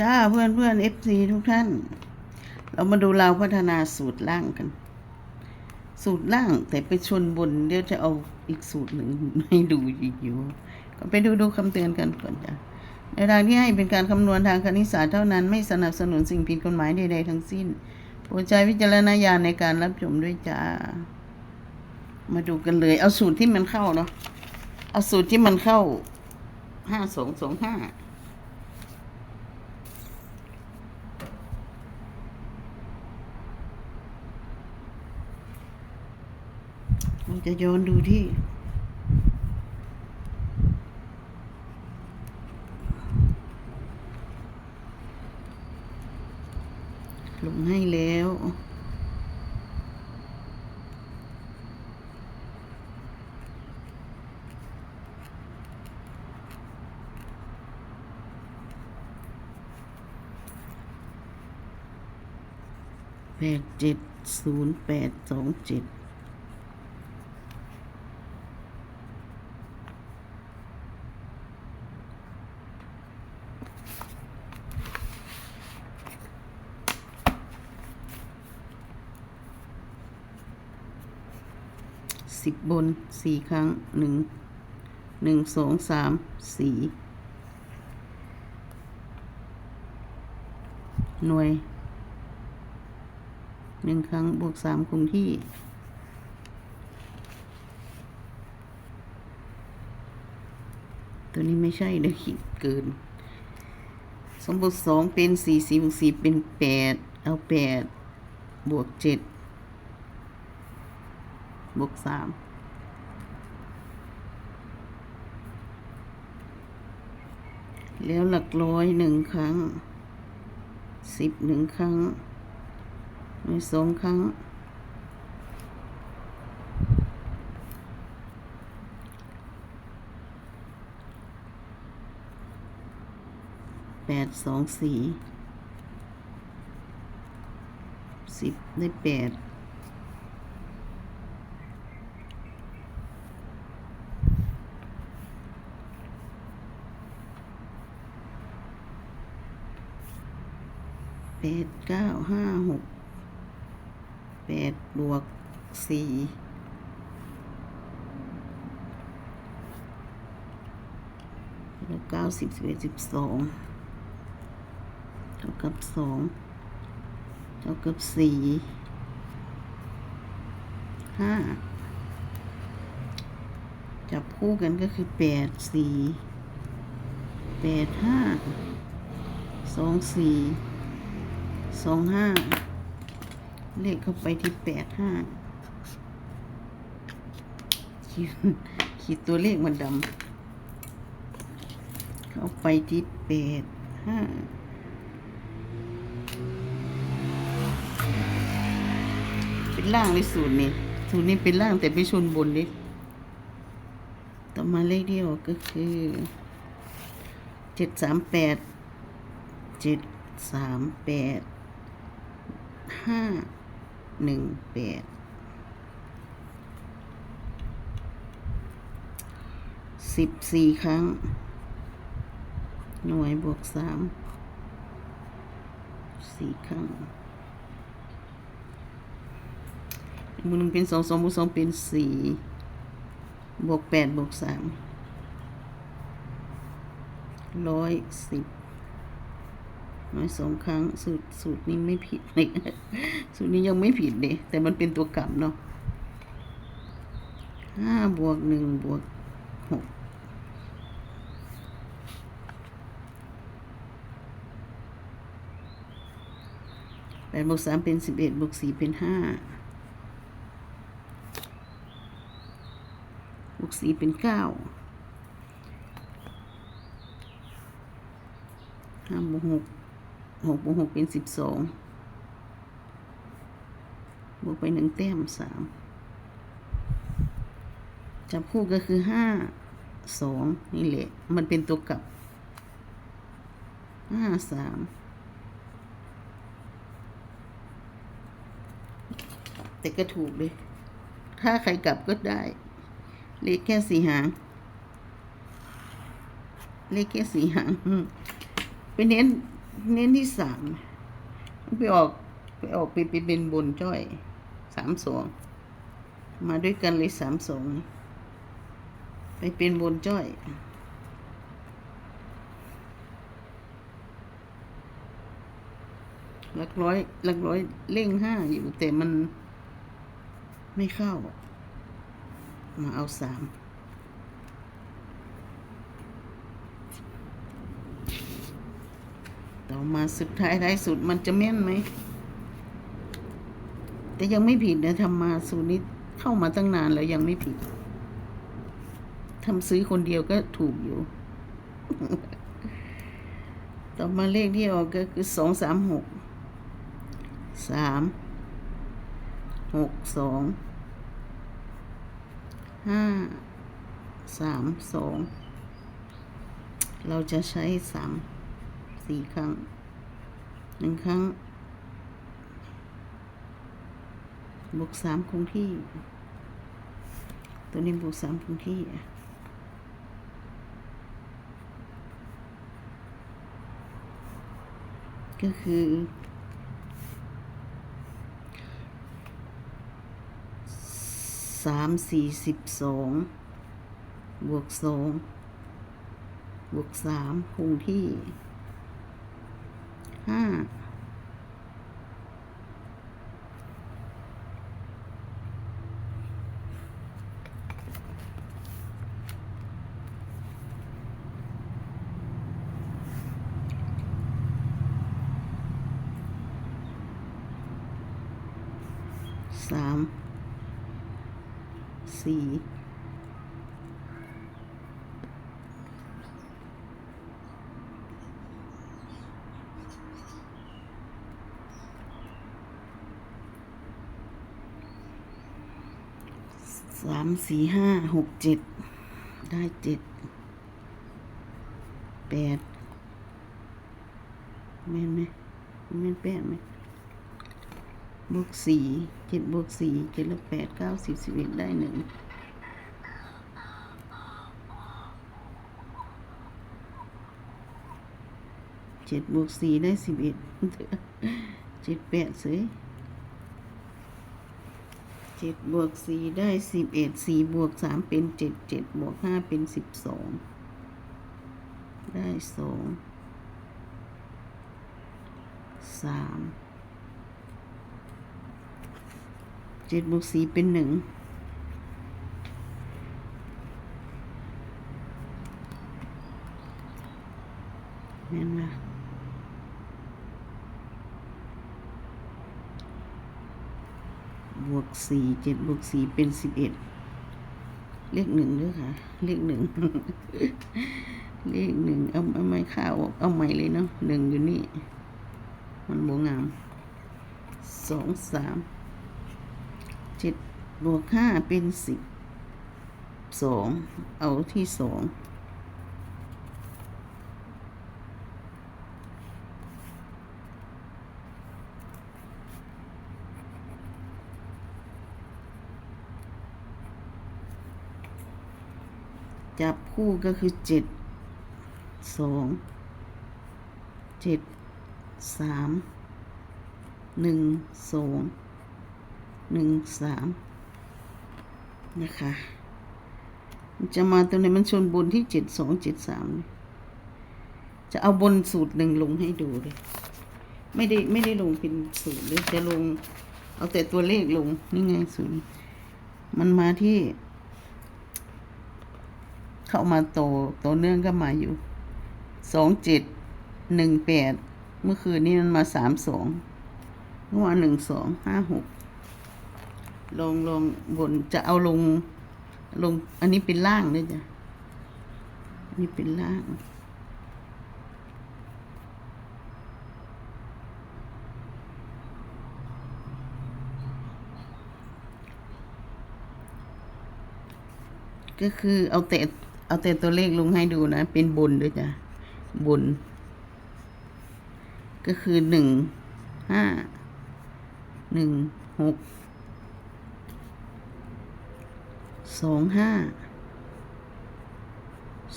จ้าเพื่อนเพื่อนเอฟซีทุกท่าน เรามาดูเราพัฒนาสูตรล่างกัน สูตรล่างแต่ไปชนบนเดี๋ยวจะเอาอีกสูตรหนึ่งให้ดูอีกอยู่ก็ไปดูดูคำเตือนกันก่อนจ้ะในทางที่ให้เป็นการคำนวณทางคณิตศาสตร์เท่านั้นไม่สนับสนุนสิ่งผิดกฎหมายใดๆทั้งสิ้นโปรดใช้วิจารณญาณในการรับชมด้วยจ้า มาดูกันเลย เอาสูตรที่มันเข้าเนาะเอาสูตรที่มันเข้าห้าสองสองห้า เรา จะย้อนดูที่ ลงให้แล้วแปดเจ็ดศูนย์แปดสองเจ็ด สิบบนสี่ครั้งหนึ่งหนึ่งสองสามสี่หน่วยหนึ่งครั้งบวกสามคงที่ตัวนี้ไม่ใช่เดี๋ยวขีดเกินสองบวกสองเป็นสี่สี่บวกสี่เป็นแปดเอาแปดบวกเจ็ด บวกสามแล้วหลักร้อยหนึ่งครั้งสิบหนึ่งครั้งหน่สองครั้ง แปดสองสี่สิบได้แปด แปดเก้าห้าหกแปดบวกสี่แล้วเก้าสิบสิบเอ็ดสิบสองเท่ากับสองเท่ากับสี่ห้าจับคู่กันก็คือแปดสี่แปดห้าสองสี่ สองห้าเลขเข้าไปที่แปดห้าขีดตัวเลขมันดำเข้าไปที่แปดห้าเป็นล่างในสูตรนี้สูตรนี้เป็นล่างแต่ไปชนบนดิต่อมาเลขเดียวก็คือเจ็ดสามแปดเจ็ดสามแปด ห้าหนึ่งแปดสิบสี่ครั้ง หน่วยบวกสามสี่ครั้งมือหนึ่งเป็นสองสองบวกสองเป็นสี่บวกแปดบวกสามร้อยสิบ น้อยสองครั้งสูตรสูตรนี้ไม่ผิดเลยสูตรนี้ยังไม่ผิดเลยแต่มันเป็นตัวกลับเนาะห้าบวกหนึ่งบวกหกแปดบวกสามเป็นสิบเอ็ดบวกสี่เป็นห้าบวกสี่เป็นเก้าห้าบวกหก หกบวกหกเป็นสิบสองบวกไปหนึ่งแต้มสามจับคู่ก็คือห้าสองนี่แหละ มันเป็นตัวกลับห้าสามแต่ก็ถูกเลย ถ้าใครกลับก็ได้ เลขแค่สี่หาง เลขแค่สี่หางไปเน้น เน้นที่สามไปออกไปออกไปไปเป็นบนจ้อยสามสองมาด้วยกันเลยสามสองไปเป็นบนจ้อยหลักร้อยหลักร้อยเร่งห้าอยู่แต่มันไม่เข้า มาเอาสาม ต่อมาสุดท้ายท้ายสุดมันจะแม่นไหม แต่ยังไม่ผิดนะทำมาสูตรนี้เข้ามาตั้งนานแล้วยังไม่ผิดทำซื้อคนเดียวก็ถูกอยู่ ต่อมาเลขที่ออกก็คือสองสามหก สาม หกสอง ห้า สามสอง เราจะใช้สาม สี่ครั้งหนึ่งครั้ง บวกสามคงที่ ตัวนี้บวกสามคงที่ก็คือสามสี่สิบสองบวกสองบวกสามคงที่ ห้าสามสี่ามสี่ห้าหกเจ็ดได้เจ็ดแปดแม่นไหมแม่นแปดไหมบวกสี่เจ็ดบวกสี่เจ็ดลบแปดเก้าสิบสิบเอ็ดได้หนึ่งเจ็ดบวกสี่ได้สิบเอ็ดเจ็ดแปดซื้อ เจ็ดบวกสี่ได้สิบเอ็ดสี่บวกสามเป็นเจ็ดเจ็ดบวกห้าเป็นสิบสองได้สองสามเจ็ดบวกสี่เป็นหนึ่งแม่นว่า บวกสี่เจ็ดบวกสี่เป็นสิบเอ็ดเลขหนึ่งด้วยค่ะ เลขหนึ่งเลขหนึ่งเอาเอาไม้ข้าวเอาใหม่เลยเนาะหนึ่งอยู่นี่ มันบวงามสองสามเจ็ดบวกห้าเป็นสิบสองเอาที่สองจับ คู่ก็คือเจ็ดสองเจ็ดสามหนึ่งสองหนึ่งสามนะคะมันจะมาตัวไหนมันชนบนที่เจ็ดสองเจ็ดสามจะเอาบนสูตรหนึ่งลงให้ดูเลยไม่ได้ไม่ได้ลงเป็นสูตรเลยจะลง เอาแต่ตัวเลขลงนี่ไงสูตรมันมาที่ เข้ามาโตโตเนื่องก็มาอยู่สองเจ็ดหนึ่งแปดเมื่อคืนนี้มันมาสามสองเมื่อวานหนึ่งสองห้าหกลงลงบนจะเอาลง ลง อันนี้เป็นล่างด้วยจ้ะอันนี้เป็นล่างก็คือเอาแต่ เอาแต่ตัวเลขลงให้ดูนะ เป็นบนด้วยจ้ะบน ก็คือหนึ่งห้าหนึ่งหกสองห้า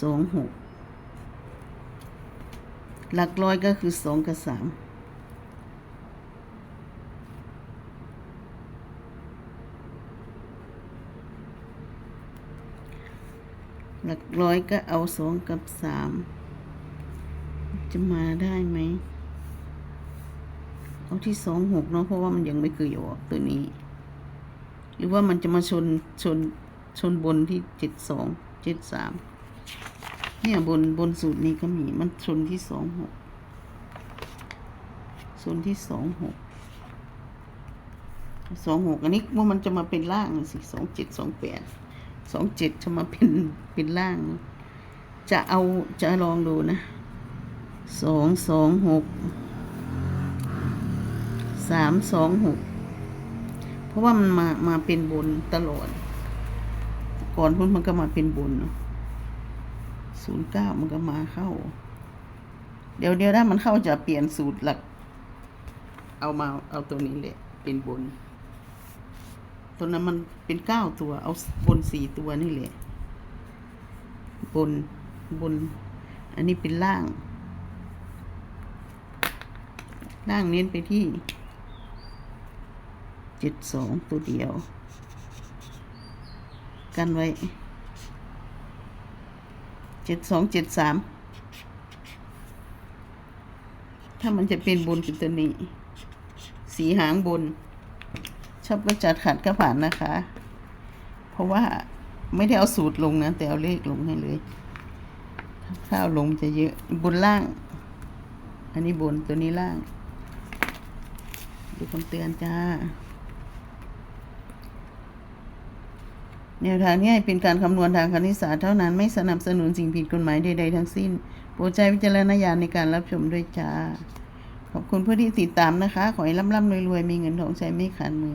สองหกหลักร้อยก็คือสองกับสาม หลักร้อยก็เอาสองกับสามจะมาได้ไหม เอาที่สองหกเนาะเพราะว่ามันยังไม่เคยออกตัวนี้ หรือว่ามันจะมาชนชนชนบนที่เจ็ดสองเจ็ดสามเนี่ยบนบนสูตรนี้ก็มีมันชนที่สองหกชนที่สองหกสองหกอันนี้ว่ามันจะมาเป็นล่างสิสองเจ็ดสองแปด สองเจ็ดจะมาเป็นเป็นล่าง จะเอาจะลองดูนะสองสองหกสามสองหกเพราะว่ามันมามาเป็นบนตลอด ก่อนพุ่นมันก็มาเป็นบนเนาะศูนย์เก้ามันก็มาเข้า เดี๋ยวเดี๋ยวถ้ามันเข้าจะเปลี่ยนสูตรหลัก เอามาเอาตัวนี้แหละเป็นบน ตัวนั้นมันเป็นเก้าตัว เอาบนสี่ตัวนี่แหละ บนบน อันนี้เป็นล่าง ล่างเน้นไปที่เจ็ดสองตัวเดียว กันไว้เจ็ดสองเจ็ดสามถ้ามันจะเป็นบนคือตัวนี้ สีหางบน ชอบก็จัดขัดก็ผ่านนะคะ เพราะว่าไม่ได้เอาสูตรลงนะ แต่เอาเลขลงให้เลย ถ้าเอาลงจะเยอะบนล่าง อันนี้บนตัวนี้ล่าง ดูคำเตือนจ้า แนวทางนี้เป็นการคำนวณทางคณิตศาสตร์เท่านั้นไม่สนับสนุนสิ่งผิดกฎหมายใดๆทั้งสิ้นโปรดใช้วิจารณญาณในการรับชมด้วยจ้าขอบคุณผู้ที่ติดตามนะคะ ขอให้ร่ำๆรวยๆ มีเงินทองใช้ไม่ขาดมือ